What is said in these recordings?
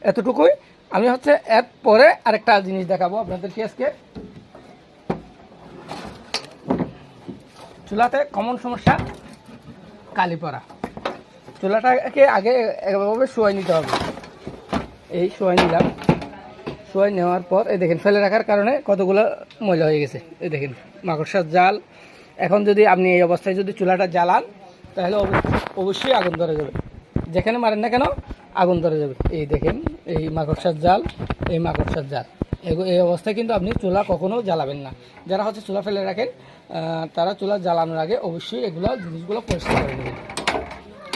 এতটুকুই। আমি হচ্ছে এর পরে আরেকটা জিনিস দেখাবো আপনাদেরকে আজকে চুলাতে কমন সমস্যা, কালি পড়া। চুলাটাকে আগে এভাবে শোয়াই নিতে হবে। এই শোয়াই নিলাম। শোয়াই নেওয়ার পর, এই দেখেন, ফেলে রাখার কারণে কতগুলো ময়লা হয়ে গেছে। এই দেখেন, মাকড়সার জাল। এখন যদি আপনি এই অবস্থায় যদি চুলাটা জ্বালান, তাহলে অব- অবশ্যই আগুন ধরে যাবে। যেখানে মারেন না কেন, আগুন ধরে যাবে। এই দেখেন এই মাকড়সার জাল, এই মাকড়সার জাল। এই অবস্থায় কিন্তু আপনি চুলা কখনো জ্বালাবেন না। যারা হচ্ছে চুলা ফেলে রাখেন তারা চুলা জ্বালানোর আগে অবশ্যই এগুলো জিনিসগুলো পরিষ্কার করে নেবেন।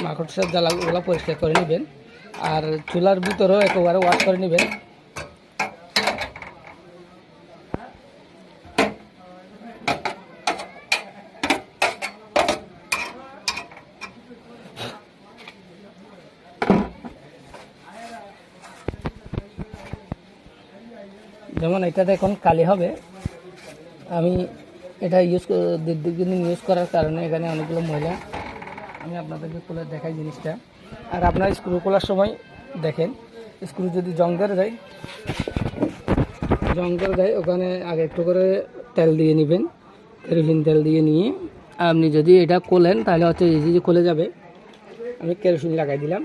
মাকড়সার জ্বালাগুলো পরিষ্কার করে নেবেন। আর চুলার ভিতরেও একেবারে ওয়াশ করে নেবেন। এটাতে এখন কালি হবে। আমি এটা ইউজ দীর্ঘদিন ইউজ করার কারণে এখানে অনেকগুলো ময়লা আমি আপনাদেরকে খুলে দেখাই জিনিসটা। আর আপনার স্ক্রু খোলার সময় দেখেন স্ক্রু যদি জং ধরে যায়, জং ধরে দেয় ওখানে আগে একটু করে তেল দিয়ে নেবেন, কেরোসিন তেল দিয়ে নিয়ে। আপনি যদি এটা খোলেন, তাহলে হচ্ছে ইজি খুলে যাবে। আমি কেরোসিন লাগাই দিলাম।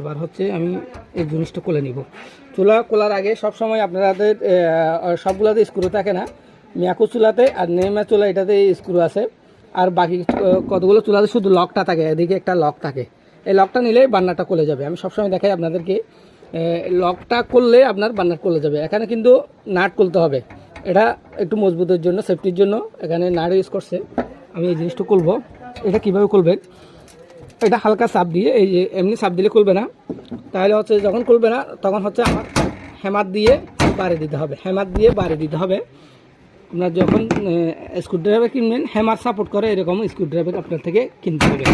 এবার হচ্ছে আমি এই জিনিসটা খুলে নিব। চুলা খোলার আগে সব সময় আপনাদের সবগুলোতে স্ক্রু থাকে না। মিয়াকু চুলাতে আর নেমা চুলা এটাতে স্ক্রু আছে। আর বাকি কতগুলো চুলাতে শুধু লকটা থাকে, এদিকে একটা লক থাকে। এই লকটা নিলেই বান্নারটা খুলে যাবে। আমি সবসময় দেখাই আপনাদেরকে লকটা করলে আপনার বান্নার খুলে যাবে। এখানে কিন্তু নাট খুলতে হবে। এটা একটু মজবুতের জন্য সেফটির জন্য এখানে নাট ইউজ করছে। আমি এই জিনিসটা খুলবো এটা কীভাবে খুলবেন এটা হালকা চাপ দিয়ে, এই যে এমনি চাপ দিলে খুলবে না। তাহলে হচ্ছে যখন খুলবে না, তখন হচ্ছে আমার হেমাত দিয়ে বাড়ি দিতে হবে। হেমাত দিয়ে বাড়ি দিতে হবে। আপনার যখন স্ক্রুড্রাইভার কিনবেন হেমার সাপোর্ট করে এরকম স্ক্রুড্রাইভার আপনার থেকে কিনতে হবে।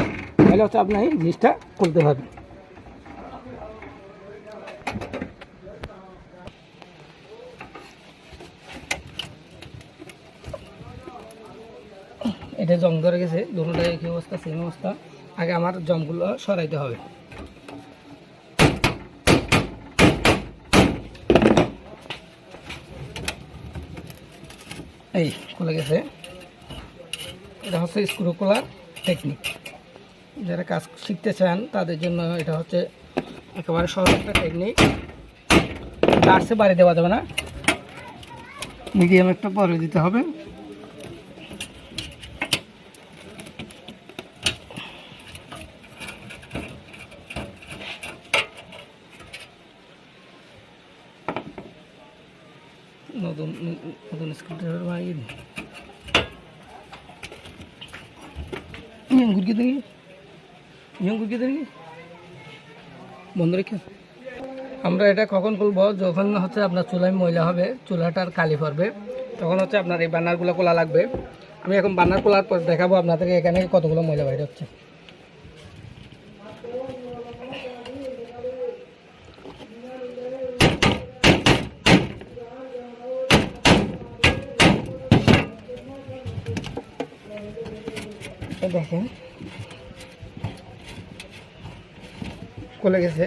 তাহলে হচ্ছে আপনার এই জিনিসটা খুলতে হবে। এটা জং ধরে গেছে দুটোটা একই অবস্থা সেম অবস্থা। আগে আমার জমগুলো সরাইতে হবে। এই, খুলে গেছে। এটা হচ্ছে স্ক্রু খোলার টেকনিক যারা কাজ শিখতে চান, তাদের জন্য এটা হচ্ছে একেবারে সহজ একটা টেকনিক গার্সে বাড়ি দেওয়া যাবে না। মিডিয়াম একটা পরে দিতে হবে। নতুন নতুন বানিয়ে দিই ইয়ং দেখি। ইয়ং দেখি। বন্ধ রেখে। আমরা এটা কখন খুলবো? যখন হচ্ছে আপনার চুলায় ময়লা হবে চুলাটার কালি পড়বে, তখন হচ্ছে আপনার এই বান্নারগুলো খোলা লাগবে। আমি এখন বান্নার খোলার পর দেখাবো আপনাদেরকে এখানে কতগুলো ময়লা বাইরে হচ্ছে। দেখেন। কলে গেছে।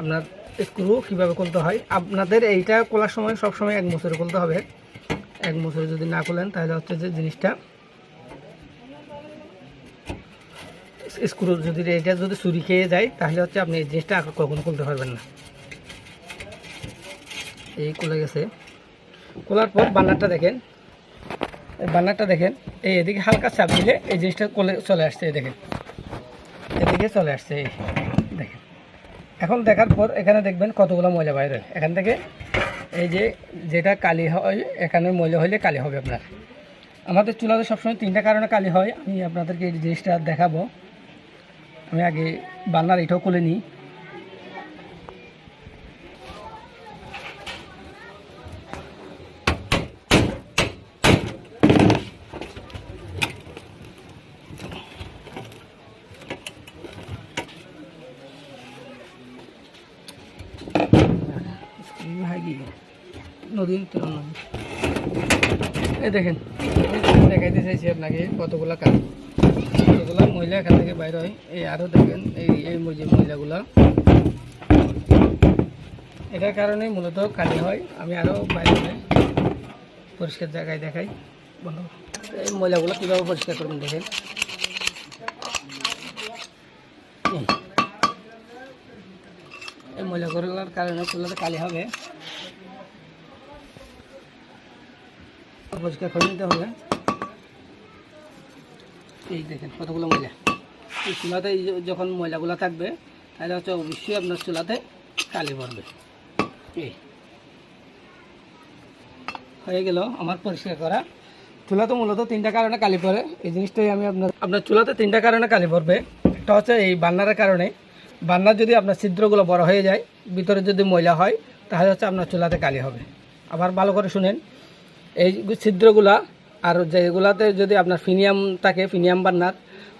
আপনার স্ক্রু কীভাবে খুলতে হয়? আপনাদের এইটা খোলার সময় সব সময় এক মুসুরে খুলতে হবে। এক মুসুরে যদি না খুলেন, তাহলে হচ্ছে যে জিনিসটা স্ক্রু যদি এটা যদি চুরি খেয়ে যায়, তাহলে হচ্ছে আপনি এই জিনিসটা কখনো খুলতে পারবেন না। এই খুলে গেছে। খোলার পর বান্নারটা দেখেন। এই বান্নারটা দেখেন, এই এদিকে হালকা চাপ দিলে এই জিনিসটা কোলে চলে আসছে, এই দেখেন। এদিকে চলে আসছে, এই দেখেন। এখন দেখার পর এখানে দেখবেন কতগুলো ময়লা বাইরে এখান থেকে এই যে যেটা কালি হয়, এখানে ময়লা হলে কালি হবে আপনার। আমাদের চুলাতে সবসময় তিনটা কারণে কালি হয়। আমি আপনাদেরকে এই জিনিসটা দেখাবো। আমি আগে বান্নার এটাও খুলে নিই। ভাগি নদীর তুলনা এই দেখেন, দেখাইতে চাইছি আপনাকে কতগুলা কাজ কতগুলা মহিলা এখান থেকে বাইরে হয়। এই আরও দেখেন, এই এই যে মহিলাগুলা। এটার কারণে মূলত কালি হয়। আমি আরও বাইরে পরিষ্কার জায়গায় দেখাই। বলো এই ময়লাগুলো কীভাবে পরিষ্কার করবেন দেখেন। এই ময়লাগুলোর কারণে চুলাতে কালি হবে। পরিষ্কার করে নিতে হবে। এই দেখেন কতগুলো ময়লা। এই চুলাতে যখন ময়লাগুলো থাকবে, তাহলে হচ্ছে অবশ্যই আপনার চুলাতে কালি পড়বে। এই। হয়ে গেল আমার পরিষ্কার করা। চুলা তো মূলত তিনটা কারণে কালি পড়ে। এই জিনিসটাই আমি আপনার আপনার চুলাতে তিনটা কারণে কালি পড়বে। একটা হচ্ছে এই বান্নারের কারণে। বান্নার যদি আপনার ছিদ্রগুলো বড় হয়ে যায়, ভিতরে যদি ময়লা হয়, তাহলে হচ্ছে আপনার চুলাতে কালি হবে। আবার ভালো করে শুনেন, এই ছিদ্রগুলা আর যেগুলাতে যদি আপনার ফিনিয়াম থাকে, ফিনিয়াম বান্নার,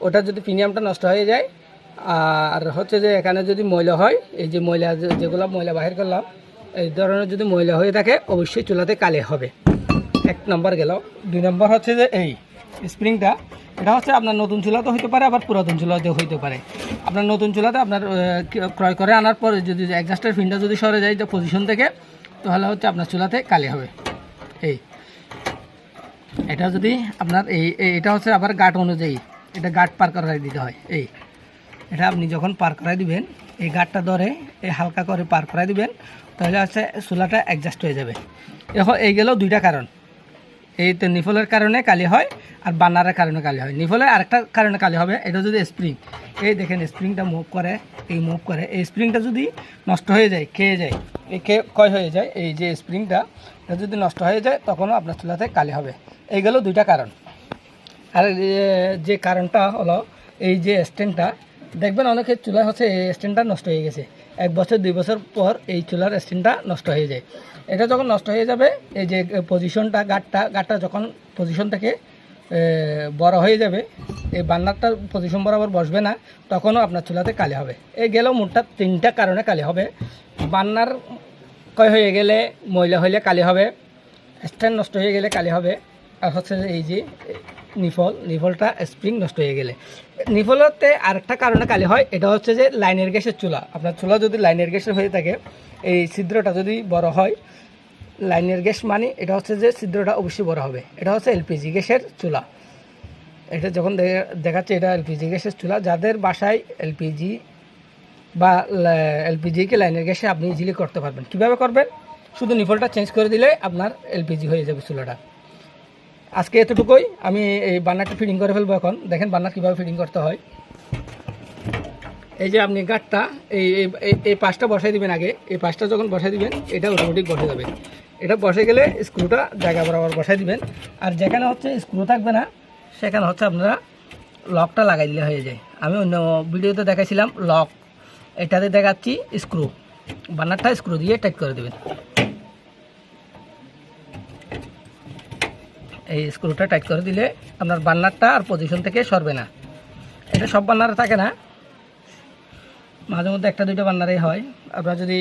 ওটা যদি ফিনিয়ামটা নষ্ট হয়ে যায়, আর হচ্ছে যে এখানে যদি ময়লা হয়, এই যে ময়লা যেগুলো ময়লা বাহির করলাম, এই ধরনের যদি ময়লা হয়ে থাকে, অবশ্যই চুলাতে কালে হবে। এক নম্বর গেল। দুই নম্বর হচ্ছে যে এই স্প্রিংটা, এটা হচ্ছে আপনার নতুন চুলাতে হইতে পারে, আবার পুরাতন চুলাতে হইতে পারে। আপনার নতুন চুলাতে আপনার ক্রয় করে আনার পরে যদি অ্যাডজাস্টার ফিনটা যদি সরে যায় যে পজিশন থেকে, তাহলে হচ্ছে আপনার চুলাতে কালি হবে। এই। এটা যদি আপনার এই এটা হচ্ছে আবার গাট অনুযায়ী, এটা গাট পার করাই দিতে হয়। এই। এটা আপনি যখন পার করাই দিবেন, এই গাটটা ধরে এই হালকা করে পার করাই দিবেন, তাহলে হচ্ছে চুলাটা অ্যাডজাস্ট হয়ে যাবে। এখন এই গেলেও দুইটা কারণ। এই তো নিফলের কারণে কালি হয় আর বান্নারের কারণে কালি হয়। নিফলের আরেকটা কারণে কালি হবে, এটা যদি স্প্রিং এই দেখেন স্প্রিংটা মুভ করে, এই মুভ করে, এই স্প্রিংটা যদি নষ্ট হয়ে যায়, খেয়ে যায়, এই খেয়ে ক্ষয় হয়ে যায়, এই যে স্প্রিংটা এটা যদি নষ্ট হয়ে যায়, তখনও আপনার চুলাতে কালি হবে। এই গেল দুইটা কারণ। আর যে কারণটা হলো, এই যে স্ট্যান্ডটা দেখবেন অনেকের চুলা হচ্ছে এই স্ট্যান্ডটা নষ্ট হয়ে গেছে। এক বছর, দুই বছর পর এই চুলার স্ট্যান্ডটা নষ্ট হয়ে যায়। এটা যখন নষ্ট হয়ে যাবে, এই যে পজিশনটা গাটটা গাটটা যখন পজিশন থেকে বড় হয়ে যাবে, এই বান্নারটার পজিশন বরাবর বসবে না, তখনও আপনার চুলাতে কালি হবে। এই গেলেও মোটটা তিনটা কারণে কালি হবে। বান্নার ক্ষয় হয়ে গেলে, ময়লা হইলে কালি হবে, স্ট্যান্ড নষ্ট হয়ে গেলে কালি হবে। আর হচ্ছে এই যে, নিফল, নিফলটা স্প্রিং নষ্ট হয়ে গেলে। নিফলতে আরেকটা কারণে কালি হয়, এটা হচ্ছে যে লাইনের গ্যাসের চুলা। আপনার চুলা যদি লাইনের গ্যাসের হয়ে থাকে, এই ছিদ্রটা যদি বড় হয়, লাইনের গ্যাস মানে এটা হচ্ছে যে ছিদ্রটা অবশ্যই বড় হবে। এটা হচ্ছে এলপিজি গ্যাসের চুলা। এটা যখন দেখাচ্ছে এটা এলপিজি গ্যাসের চুলা, যাদের বাসায় এলপিজি বা এলপিজিকে লাইনের গ্যাসে আপনি ইজিলি করতে পারবেন। কীভাবে করবেন? শুধু নিফলটা চেঞ্জ করে দিলে আপনার এলপিজি হয়ে যাবে চুলাটা। আজকে এতটুকুই। আমি এই বান্নারটা ফিটিং করে ফেলব এখন। দেখেন বান্নার কীভাবে ফিটিং করতে হয়। এই যে আপনি গাঠটা এই, এই- পাশটা বসাই দিবেন আগে। এই পাশটা যখন বসাই দিবেন, এটা অটোমেটিক বসে যাবে। এটা বসে গেলে স্ক্রুটা জায়গা বরাবর বসাই দিবেন। আর যেখানে হচ্ছে স্ক্রু থাকবে না, সেখানে হচ্ছে আপনারা লকটা লাগাই দিলে হয়ে যায়। আমি অন্য ভিডিওতে দেখাইছিলাম লক। এটাতে দেখাচ্ছি স্ক্রু বান্নারটা স্ক্রু দিয়ে টাইট করে দেবেন। এই স্ক্রুটা টাইট করে দিলে আপনার বার্নারটা আর পজিশন থেকে সরবে না। এটা সব বান্নারে থাকে না। মাঝে মধ্যে একটা দুইটা বার্নারেই হয়। আপনার যদি